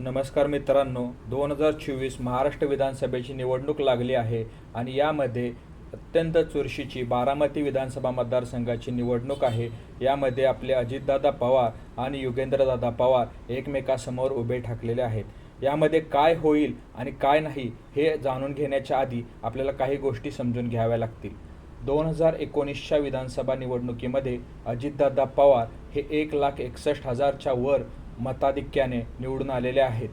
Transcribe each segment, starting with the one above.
नमस्कार मित्रांनो दोन हजार चोवीस महाराष्ट्र विधानसभेची निवडणूक लागली आहे आणि यामध्ये अत्यंत चुरशीची बारामती विधानसभा मतदारसंघाची निवडणूक आहे. यामध्ये आपले अजितदादा पवार आणि युगेंद्रदादा पवार एकमेकासमोर उभे ठाकलेले आहेत. यामध्ये काय होईल आणि काय नाही हे जाणून घेण्याच्या आधी आपल्याला काही गोष्टी समजून घ्याव्या लागतील. दोन हजार एकोणीसच्या विधानसभा निवडणुकीमध्ये अजितदादा पवार हे एक लाख एकसष्ट हजारच्या वर मताधिक्याने निवडून आलेले आहेत.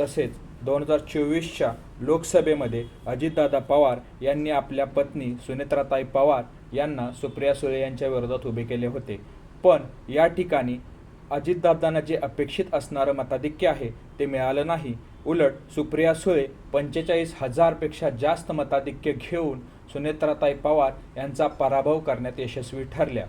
तसेच दोन हजार चोवीसच्या लोकसभेमध्ये अजितदादा पवार यांनी आपल्या पत्नी सुनेत्राताई पवार यांना सुप्रिया सुळे यांच्या विरोधात उभे केले होते. पण या ठिकाणी अजितदादांना जे अपेक्षित असणारं मताधिक्य आहे ते मिळालं नाही. उलट सुप्रिया सुळे पंचेचाळीस हजारपेक्षा जास्त मताधिक्य घेऊन सुनेत्राताई पवार यांचा पराभव करण्यात यशस्वी ठरल्या.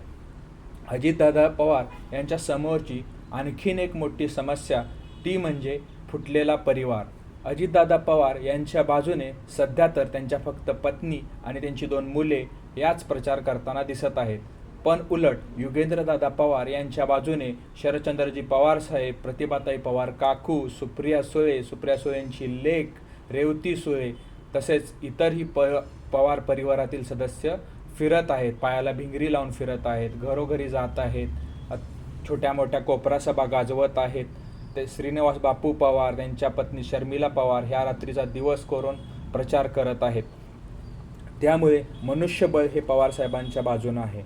अजितदादा पवार यांच्या समोरची आणखीन एक मोठी समस्या ती म्हणजे फुटलेला परिवार. अजितदादा पवार यांच्या बाजूने सध्या तर त्यांच्या फक्त पत्नी आणि त्यांची दोन मुले याच प्रचार करताना दिसत आहेत. पण उलट युगेंद्रदादा पवार यांच्या बाजूने शरदचंद्रजी पवार साहेब प्रतिभाताई पवार काकू सुप्रिया सुळे सुप्रिया सुळेंची लेक रेवती सुळे तसेच इतरही प पवार परिवारातील सदस्य फिरत आहेत पायाला भिंगरी लावून फिरत आहेत घरोघरी जात आहेत. छोट्या मोठ्या कोपरा सभा गाजवत आहेत. ते श्रीनिवास बापू पवार त्यांच्या पत्नी शर्मिला पवार ह्या रात्रीचा दिवस करून प्रचार करत आहेत. त्यामुळे मनुष्यबळ हे पवारसाहेबांच्या बाजूनं आहे.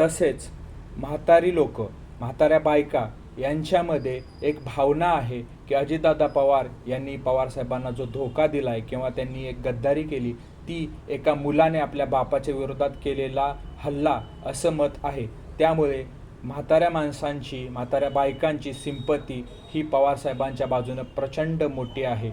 तसेच म्हातारी लोक म्हाताऱ्या बायका यांच्यामध्ये एक भावना आहे की अजितदादा पवार यांनी पवारसाहेबांना जो धोका दिला आहे किंवा त्यांनी एक गद्दारी केली ती एका मुलाने आपल्या बापाच्या विरोधात केलेला हल्ला असं मत आहे. त्यामुळे म्हाताऱ्या माणसांची म्हाताऱ्या बायकांची सिंपती ही पवारसाहेबांच्या बाजूनं प्रचंड मोठी आहे.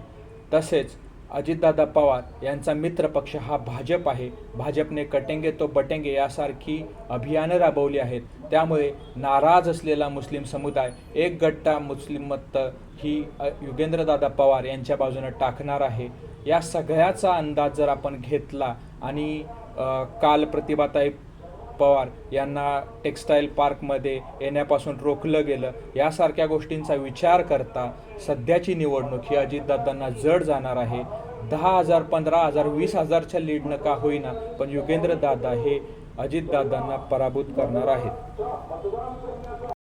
तसेच अजितदादा पवार यांचा मित्रपक्ष हा भाजप आहे. भाजपने कटेंगे तो बटेंगे यासारखी अभियानं राबवली आहेत. त्यामुळे नाराज असलेला मुस्लिम समुदाय एक गट्टा मुस्लिम मत ही युगेंद्रदादा पवार यांच्या बाजूनं टाकणार आहे. या सगळ्याचा अंदाज जर आपण घेतला आणि काल प्रतिभाताई पवार यांना टेक्स्टाईल पार्कमध्ये येण्यापासून रोखलं गेलं यासारख्या गोष्टींचा विचार करता सध्याची निवडणूक ही अजितदादांना जड जाणार आहे. दहा हजार पंधरा हजार वीस हजारच्या लीडनं का होईना पण युगेंद्र दादा हे अजितदादांना पराभूत करणार आहेत.